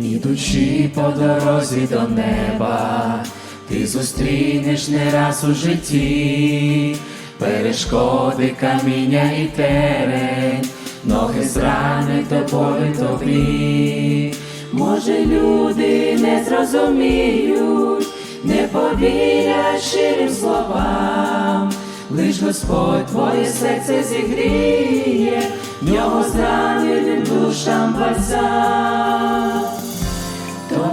Ідучи по дорозі до неба, ти зустрінеш не раз у житті, перешкоди, каміння і терень, ноги зранить тобою тобі. Може, люди не зрозуміють, не повірять щирим словам, лиш Господь твоє серце зігріє, в нього зраненим душам бальзам.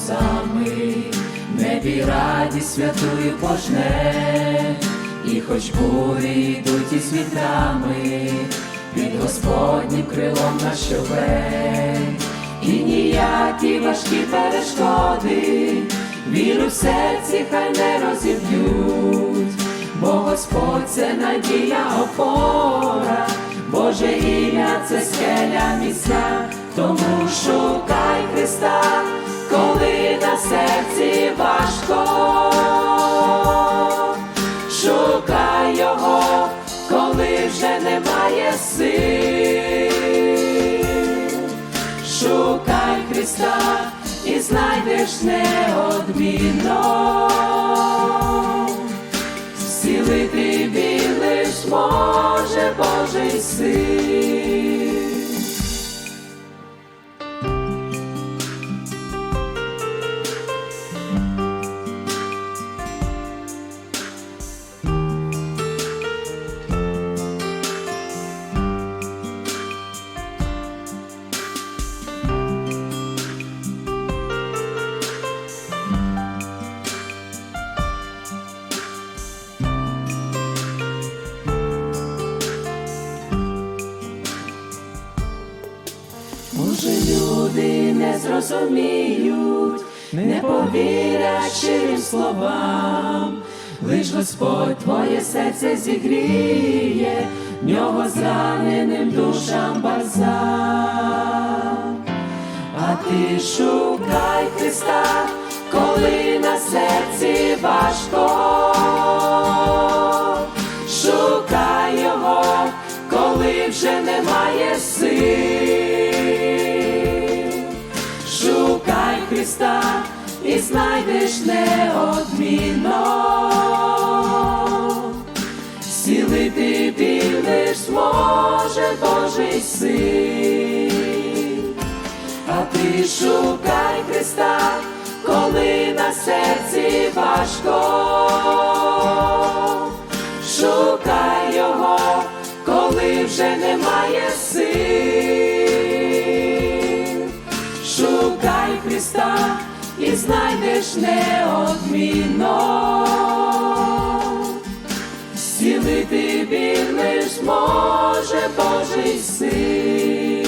сльозами, небі радість святую пожне, і хоч бурі йдуть із вітрами, під Господнім крилом на щовень, і ніякі важкі перешкоди, віру в серці хай не розіб'ють, бо Господь це надія опора, Боже ім'я це скеля міцна, тому шукай Христа, коли на серці важко, шукай Його, коли вже немає сил, шукай Христа і знайдеш неодмінно, зцілити біль лиш може Божий син. Може, люди не зрозуміють, не повірять щирим словам, лиш Господь твоє серце зігріє, в нього зраненим душам бальзам. А ти шукай Христа, коли на серці важко, шукай Його, коли вже немає сил, Христа і знайдеш неодмінно, біль лиш зможе Божий син. А ти шукай Христа, коли на серці важко, шукай Його, коли вже немає сил, Христа і знайдеш неодмінно, сіли біль лиш може Божий син,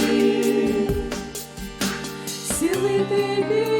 зцілити біль.